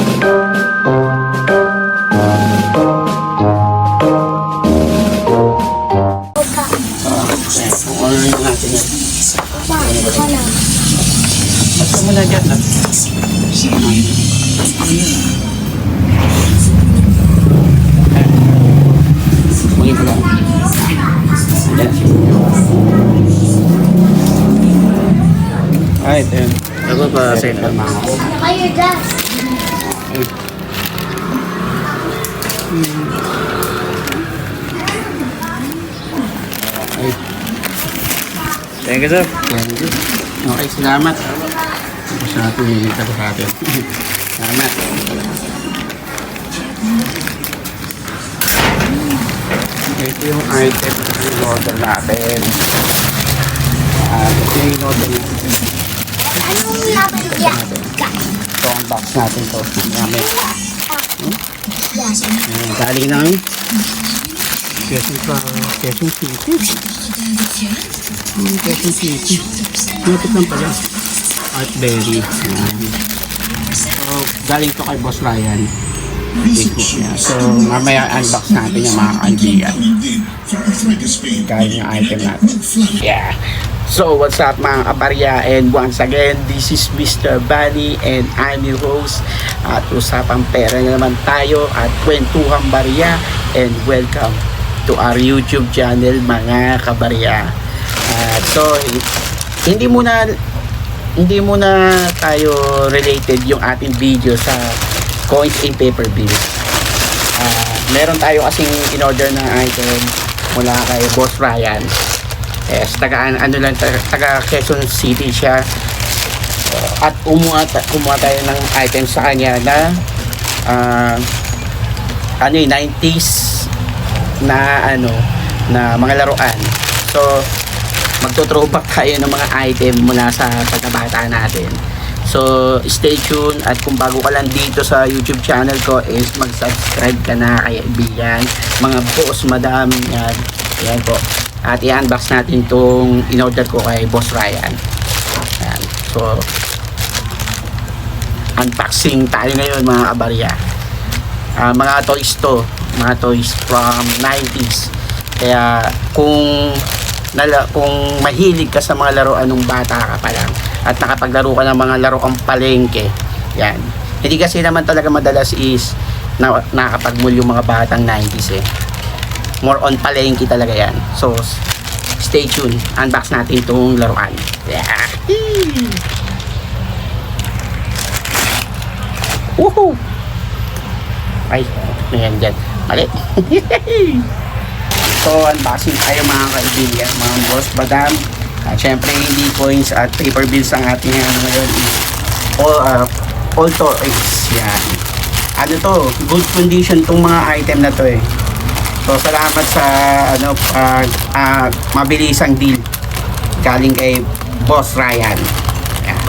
Kung Thank you, sir. Thank you. Okay, salamat. Tapos natin yung tapos natin. Salamat. Ito yung item na in-order natin. Ah, ito yung in-order natin. Anong laban yan? Ito ang box natin to. Ang gamit. Ayan, galing ng Quezon pa, Quezon City. Hmm, Quezon City. Lapit lang pala. Artberry. Ayan. So, galing to kay Boss Ryan. Facebook niya. So, mamaya unbox natin yung mga kaibigan. Galing yung item natin. Yeah. So, what's up mga kabarya? And once again, this is Mr. Bunny and I'm your host. At usapang pera na naman tayo at kwentuhang barya. And welcome to our YouTube channel mga kabarya. At so, hindi muna hindi muna tayo related yung ating video sa coins and paper bills. Ah, meron tayo kasing in-order ng item mula kay Boss Ryan. Yes, taga ano lang taga, Quezon City siya. At umuha, kumuha tayo ng item sa kanya na ah, ano yung 90s na ano na mga laruan. So magto-throwback tayo ng mga item mula sa pagkabata natin. So, stay tuned at kung bago ka lang dito sa YouTube channel ko is mag-subscribe ka na kaibigan, mga boss, madam, yan, yan po. At i-unbox natin tong in-order ko kay Boss Ryan. Yan. So, unboxing tayo ngayon mga kabarya. Ah, mga toys to, mga toys from 90s. Kaya kung nala, kung mahilig ka sa mga laruan nung bata ka pa lang at nakapaglaro ka ng mga laruang palengke, yan. Hindi kasi naman talaga madalas is na, nakakapagmul yung mga batang 90s eh. More on palengke talaga yan. So, stay tuned. Unbox natin itong laruan. Yeah. Woohoo! Ay, ayan dyan. Mali. so, unboxing tayo mga kaibigan, mga boss, badam. At syempre, hindi coins at paper bills ang ating ano ngayon all, uh, all toys. Yan. Ano to, good condition tong mga item na to eh. So, salamat sa ano, uh, uh, mabilisang deal galing kay Boss Ryan. Yan.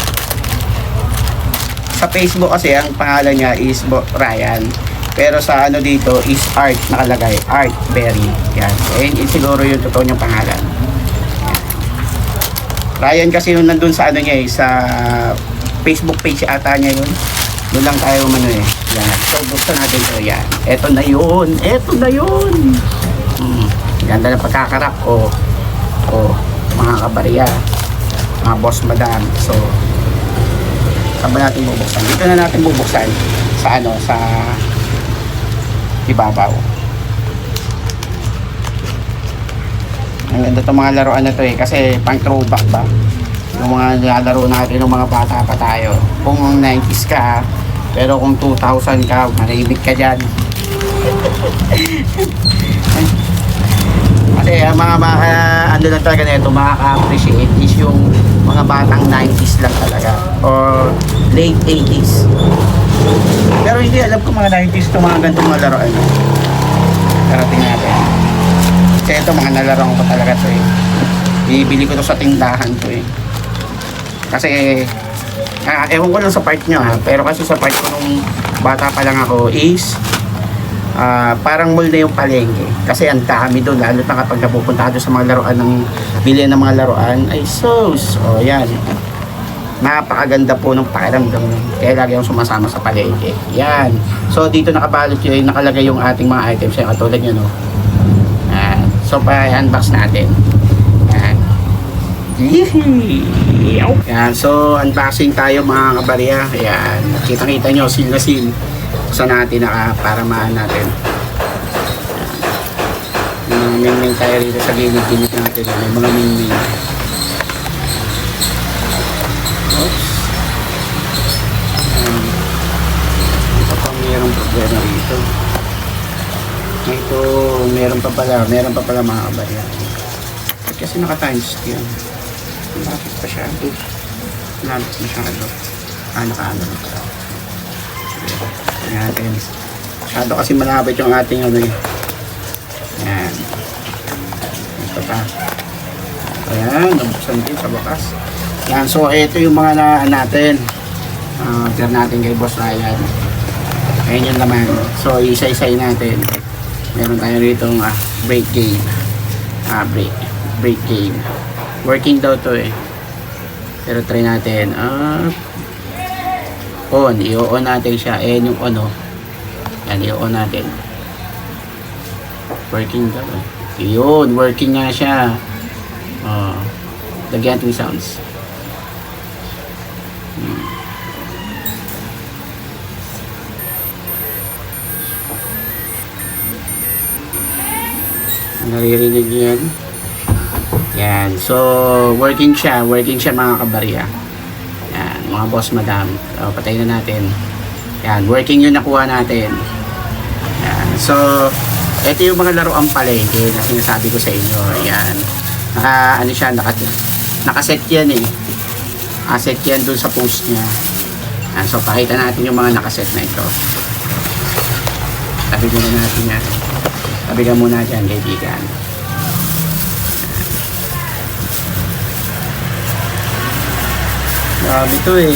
Sa Facebook kasi ang pangalan niya is Bo Ryan. Pero sa ano dito is Art nakalagay. Art Berry. Yan. So, yun, yun siguro yung totoo niyang pangalan. Yan. Ryan kasi yung nandun sa ano niya eh, sa Facebook page ata niya yun. Doon lang tayo umano eh. Yan. So, buksan natin to. Yan. Eto na yun. Eto na yun. Hmm. Ganda ng pagkakarap ko. O, mga kabarya. Mga boss madam. So, saan ba natin bubuksan? Dito na natin bubuksan sa ano, sa ibabaw. Ang ganda itong mga laruan na to eh, kasi pang throwback ba? Yung mga nilalaro natin ng mga bata pa tayo. Kung 90s ka, pero kung 2000 ka, maribig ka dyan. Kasi ang mga, mga ano lang talaga nito, makaka-appreciate is yung mga batang 90s lang talaga. Or late 80s. Pero hindi alam ko mga 90s to mga ganitong mga laruan. Tingnan natin. Kasi ito mga nalaro ko talaga to eh. Bibili ko to sa tindahan to eh. Kasi ah, ewan ko lang sa part nyo ha, pero kasi sa part ko nung bata pa lang ako is ah, parang mall na yung palengke. Kasi ang dami doon, lalo na kapag napupunta ka sa mga laruan ng bilhin ng mga laruan, ay sos. O yan. Napakaganda po ng pakiramdam nun. Kaya lagi akong sumasama sa palengke. Yan. So, dito nakabalot yun, nakalagay yung ating mga items. Yan, katulad nyo, no? Yan. So, pa-unbox natin. Yan. Yan. So, unboxing tayo mga kabarya. Yan. Kita-kita nyo, seal na seal. Buksan natin naka para natin. Yan. May mga mingming tayo rito sa gilid-gilid natin. May mga mingming. Oops. Um, ito pa rito. Ito, meron pa pala, meron pa pala mga kabarya. Ba't kasi naka-times yun? Bakit pa siya? Oops. Lamit masyado. Ah, naka-ano na pala. Natin. Masyado kasi malapit yung ating ano eh. Yan. Ito pa. Ayan, nabuksan din sa bakas. Yan, so ito yung mga na natin. Uh, order natin kay Boss Ryan. Ayan yung laman. So, isa-isay natin. Meron tayo rito ah, break game. Ah, break. Break game. Working daw to eh. Pero try natin. Ah, on. I-on natin siya. Ayan yung on oh. Yan, i-on natin. Working daw eh. Yun, working nga siya. Oh, lagyan natin sounds. Naririnig niyo yan? So, working siya. Working siya mga kabarya. Yan. Mga boss madam. O, patay na natin. Yan. Working yung nakuha natin. Yan. So, ito yung mga laruan palengke na sinasabi ko sa inyo. Yan. Naka, ano siya, naka, nakaset yan eh. Nakaset yan dun sa post niya. Yan. So, pakita natin yung mga nakaset na ito. Tabi muna natin yan. Tabi ka muna dyan, kaibigan. Marami to eh.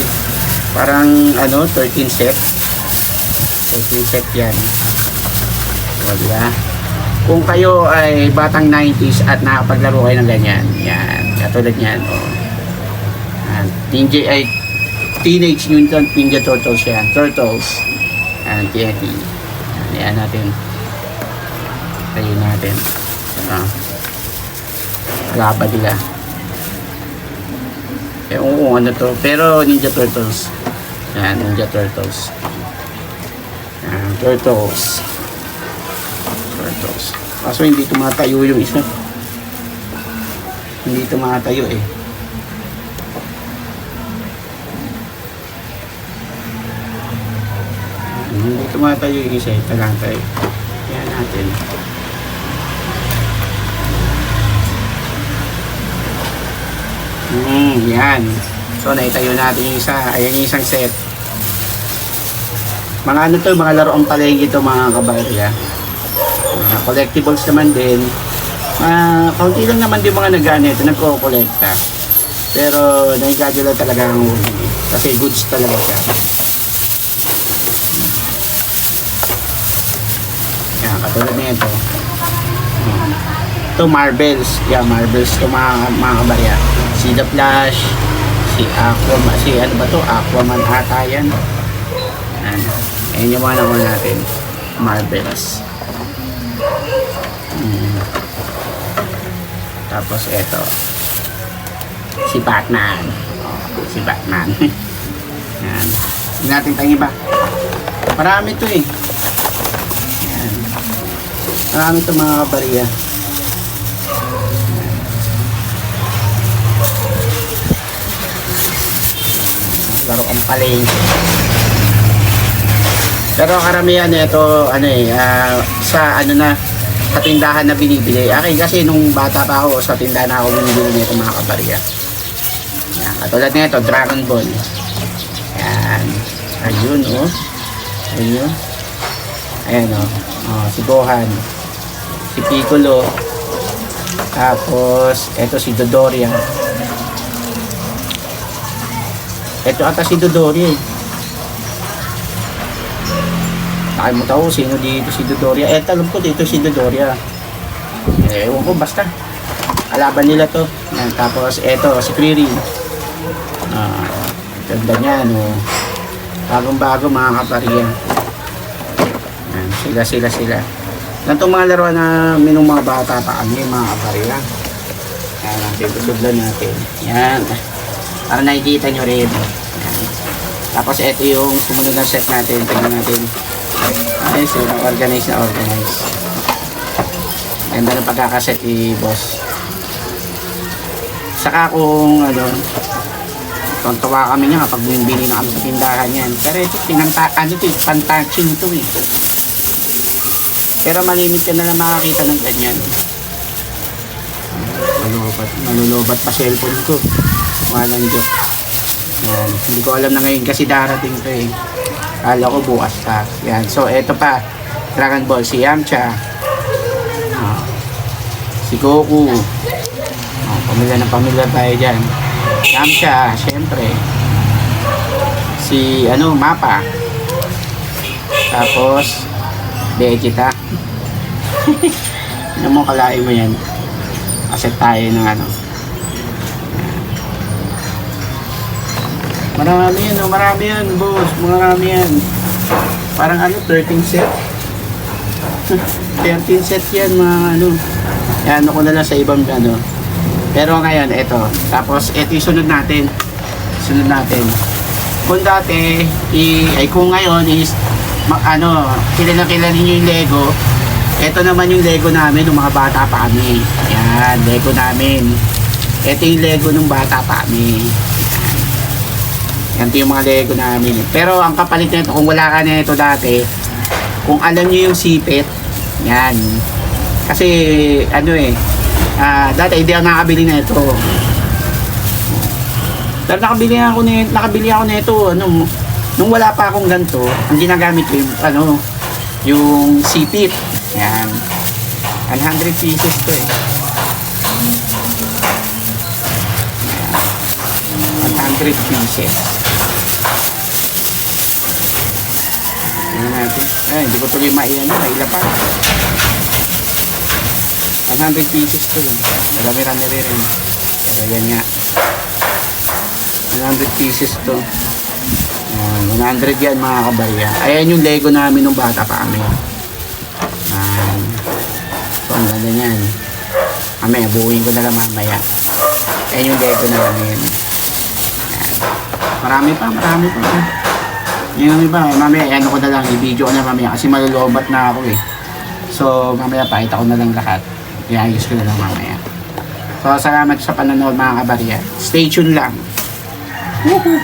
Parang ano, 13 set. 13 set yan. Ba? Kung kayo ay batang 90s at nakapaglaro kayo ng ganyan, yan, katulad yan, o. Yan, Ninja ay Teenage Mutant Ninja Turtles yan, Turtles. Yan, TNT. Yan natin. Natin. Ah. Laban nila. Eh, oo, ano to. Pero Ninja Turtles. Yan, Ninja Turtles. Yan, Turtles. Turtles. Kaso hindi tumatayo yung isa. Hindi tumatayo eh. Hindi tumatayo yung isa. Ito lang tayo. Yan natin. Hmm, yan. So, naitayo natin yung isa. Ayan yung isang set. Mga ano to, mga laruang palengke to mga kabarya. Mga collectibles naman din. Mga kaunti lang naman din mga nag-ano nagko-collecta. Pero nagigado lang talaga ang huli. Kasi goods talaga siya. Yan, katulad na ito. Ito marbles. Yeah, marbles ito mga, mga kabarya. Si The Flash, si Aquaman, si ano ba to? Aquaman ata yan. Yan. Ayan yung mga nakuha natin. Marbles. Hmm. Tapos ito. Si Batman. Oh, si Batman. Yan. Hindi natin tayo iba. Marami to eh. Yan. Marami to mga kabariya. Laro ang palengke. Pero karamihan ito, ano eh, ah, sa ano na, sa tindahan na binibili. Akin kasi nung bata pa ako, sa tindahan na ako binibili nito mga kabarya. Yan, katulad nito, Dragon Ball. Yan. Ayun, oh. Ayun. Ayan, oh. oh si Gohan. Si Piccolo. Tapos, ito si Dodoria. Ito ata si Dodoria eh. Nakalimutan ko sino dito si Dodoria. Eh, alam ko dito si Dodoria. Eh, ewan ko, basta. Kalaban nila to. Yan, tapos, eto, si Krillin. Ah, Ganda niya, no? Bagong-bago mga kapariya. Yan, sila, sila, sila. Yan itong mga laruan na minong mga bata pa kami, mga kapariya. Yan, natin, tutudlan natin. Yan. Para nakikita nyo rin. Tapos ito yung sumunod na set natin. Tingnan natin. Ayos, yun, organize na organize. Ganda ng pagkakaset ni boss. Saka kung ano, Tontawa kami niya kapag bumibili na kami sa tindahan yan. Pero ito, pinanta, ano ito, eh, pantouching ito eh. Pero malimit ka na lang makakita ng ganyan. Malulobat, malulobat pa cellphone ko. Walang joke. Yan. Hindi ko alam na ngayon kasi darating to eh. Kala ko bukas pa. Yan. So, eto pa. Dragon Ball, si Yamcha. Ah. si Goku. Oh, pamilya na pamilya tayo dyan. Yamcha, syempre. Si, ano, Mapa. Tapos, Vegeta. ano mo, kalain mo yan. Kasi tayo ng ano. Marami yan, oh, marami yan, boss. Marami yan. Parang ano, 13 set. 13 set yan, mga ano. Yan, ko na lang sa ibang ano. Pero ngayon, ito. Tapos, ito yung sunod natin. Sunod natin. Kung dati, i, ay kung ngayon is, ano, kilala kilala niyo yung Lego. Ito naman yung Lego namin nung mga bata pa kami. Yan, Lego namin. Ito yung Lego nung bata pa kami. Yan yung mga Lego namin. Pero ang kapalit nito, kung wala ka na ito dati, kung alam niyo yung sipit, yan. Kasi, ano eh, Ah, dati hindi ako nakabili na ito. Dahil nakabili ako ni nakabili ako nito ano nung wala pa akong ganito, ang ginagamit ko yung ano yung sipit. Yan. 100 pieces to eh. Yan. 100 pieces. Tingnan natin. Ay, hindi ko tuloy maiyan. Mailapan. 100 pieces to yun. Marami-rami rin. Ayan nga. 100 pieces to. Ayan, 100 yan mga kabarya. Ayan yung Lego namin nung bata pa kami. Ayan. So, ang ganda niyan. Mamaya, buuin ko na lang mamaya. Ayan yung Lego namin. Ayan. Marami pa, marami pa. Yan ang iba. Mamaya, ano ko na lang, i-video ko na mamaya kasi malulobat na ako eh. So, mamaya pakita ko na lang lahat. I-ayos ko na lang mamaya. So, salamat sa panonood mga kabarya. Stay tuned lang. Woohoo!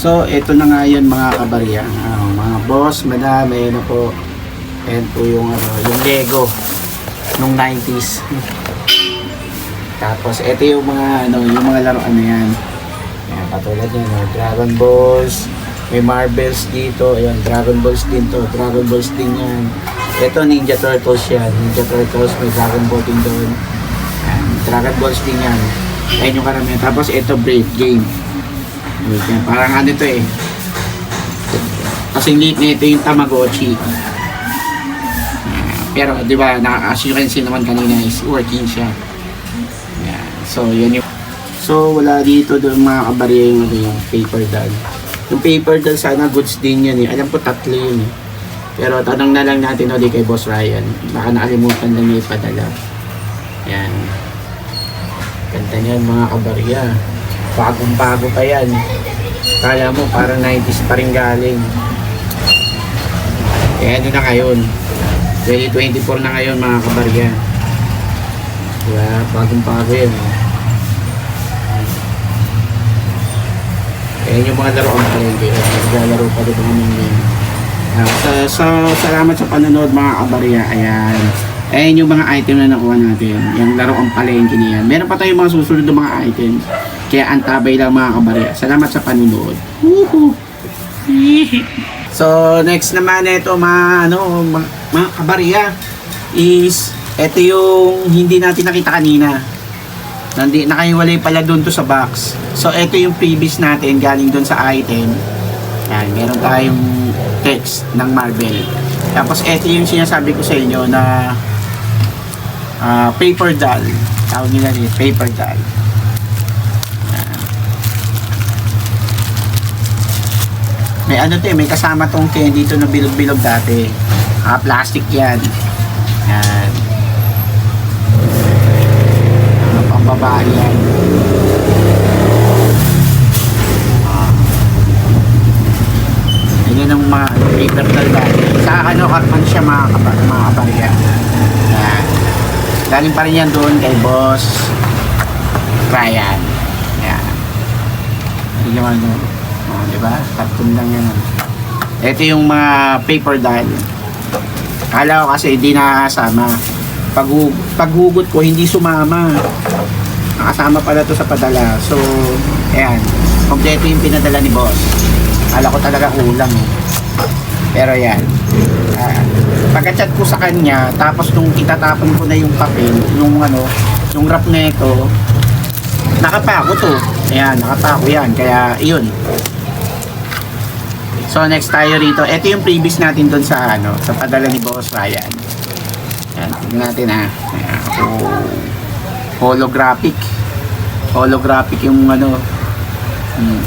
So, ito na nga yun mga kabarya. Ah, mga boss, madam, ayan na po. Ayan po yung, ano, yung Lego nung 90s. Tapos, ito yung mga, ano, yung mga laruan na yan. Ayan, katulad yan, no? Dragon Balls, may Marvels dito, ayan, Dragon Balls din to, Dragon Balls din yan. Ito, Ninja Turtles yan, Ninja Turtles, may Dragon Ball din doon. Ayan, Dragon Balls din yan. Ayan yung karamihan. Tapos, ito, Brave Game. Ayan, parang ano to eh. Kasi liit na ito yung Tamagotchi. Pero, di ba, na, as you can see naman kanina is working siya. Ayan, so, yun yung So, wala dito doon mga kabarya ano, yung paper doll. Yung paper doll sana goods din yun eh. Alam ko tatlo yun eh. Pero tanong na lang natin ulit kay Boss Ryan. Baka nakalimutan lang niya ipadala. Yan. Ganda niyan mga kabarya. Bagong bago pa yan. Kala mo parang 90s pa rin galing. Eh ano na ngayon? 2024 na ngayon mga kabarya. Diba? Bagong bago yan. eh. Ayan yung mga laro ang palengke. Naglalaro pa rin kami ngayon. Ah, sa, sa, salamat sa panonood mga kabarya. Ayan. Ayan yung mga item na nakuha natin. Yung laro ang palengke niyan. Meron pa tayong mga susunod na mga items. Kaya antabay lang mga kabarya. Salamat sa panonood. Woohoo! so, next naman ito mga, ano, mga, mga kabarya is ito yung hindi natin nakita kanina. Nandi, nakahiwalay pala doon to sa box. So, ito yung previous natin galing doon sa item. Yan, meron tayong text ng Marvel. Tapos, ito yung sinasabi ko sa inyo na ah, paper doll. Tawag nila rin, paper doll. May ano to eh, may kasama tong candy dito na bilog-bilog dati. Ah, plastic yan. Yan. Pambabae yan. Ah. Yan ang mga ano, paper dati. Sa ano, ano siya mga, kaba, mga kabarya. Yan. Galing pa rin yan doon kay Boss Ryan. Yan. Hindi naman ano. Oh, di ba? Lang yan. Ito yung mga paper doll. Kala ko kasi hindi nakakasama. Pag, paghugot ko, hindi sumama. Nakasama pala to sa padala. So, ayan. Kompleto yung pinadala ni boss. Kala ko talaga kulang. Pero yan. Uh, pagka-chat ko sa kanya, tapos nung itatapon ko na yung papel, yung ano, yung wrap na ito, nakapako to. Ayan, nakapako yan. Kaya, yun. So, next tayo rito. Ito yung previous natin doon sa, ano, sa padala ni Boss Ryan. Ayan, tignan natin ha. Ayan, holographic. Holographic yung ano. Hmm.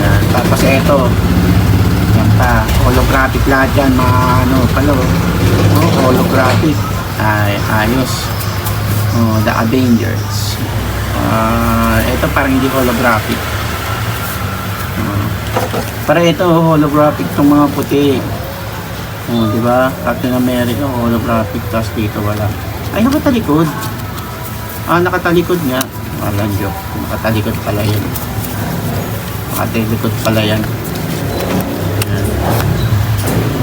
Ayan, tapos ito. Yan pa. Holographic lahat yan. Mga ano, palo. Oh, holographic. Ay, ayos. Oh, The Avengers. Ah, ito parang hindi holographic. Oh. Para ito holographic tong mga puti. Oh, di ba? Captain America holographic tapos dito wala. Ay nakatalikod. Ah, nakatalikod nga. Walang joke. Nakatalikod pala yan. Nakatalikod pala yan. Ayan.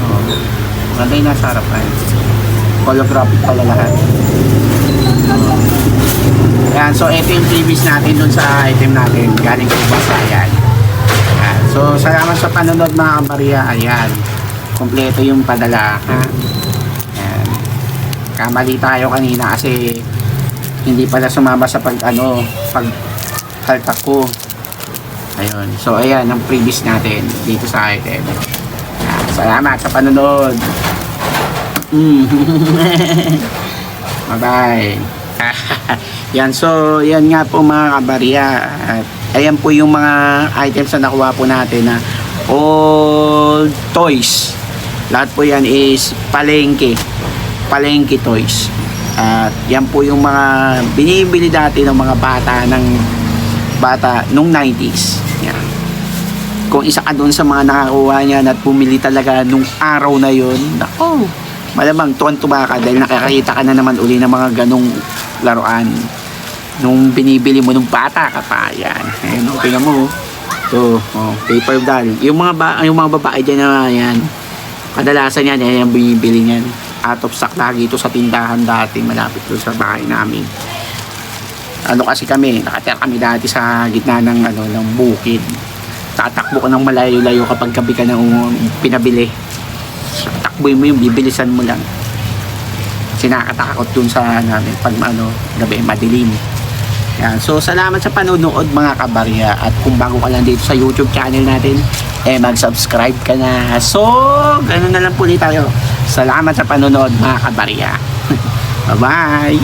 Oh. Maganda yung nasa harapan. Holographic pala lahat. Ayan, so ito yung previous natin dun sa item natin. Galing kay Basa, ayan. Ayan. So, salamat sa panonood mga kabarya. Ayan. Kompleto yung padala, ha? Ayan. Kamali tayo kanina kasi hindi pala sumama sa pag, ano, pag haltak ko. Ayun. So, ayan, ang previous natin dito sa item. Salamat sa panonood. Mm. Bye-bye. yan, so, yan nga po mga kabarya. At ayan po yung mga items na nakuha po natin na all toys. Lahat po yan is palengke. Palengke toys. At yan po yung mga binibili dati ng mga bata ng bata nung 90s. Yan. Kung isa ka doon sa mga nakakuha niya at pumili talaga nung araw na yun, nako, malamang tuwan-tuwa ka dahil nakakita ka na naman uli ng mga ganong laruan nung binibili mo nung bata ka pa yan ayun oh, tingnan mo oh. so oh, paper doll yung mga ba yung mga babae dyan na yan kadalasan yan yan yung binibili niyan. Out of stock lagi ito sa tindahan dati malapit doon sa bahay namin. Ano kasi kami nakatira kami dati sa gitna ng ano ng bukid. Tatakbo ka ng malayo-layo kapag gabi ka ng pinabili. Takboy mo yung bibilisan mo lang. Kasi nakakatakot dun sa namin pag ano, gabi madilim yan. So, salamat sa panonood mga kabarya. At kung bago ka lang dito sa YouTube channel natin, eh mag-subscribe ka na. So, ganun na lang po ulit tayo. Salamat sa panonood mga kabarya. Bye-bye!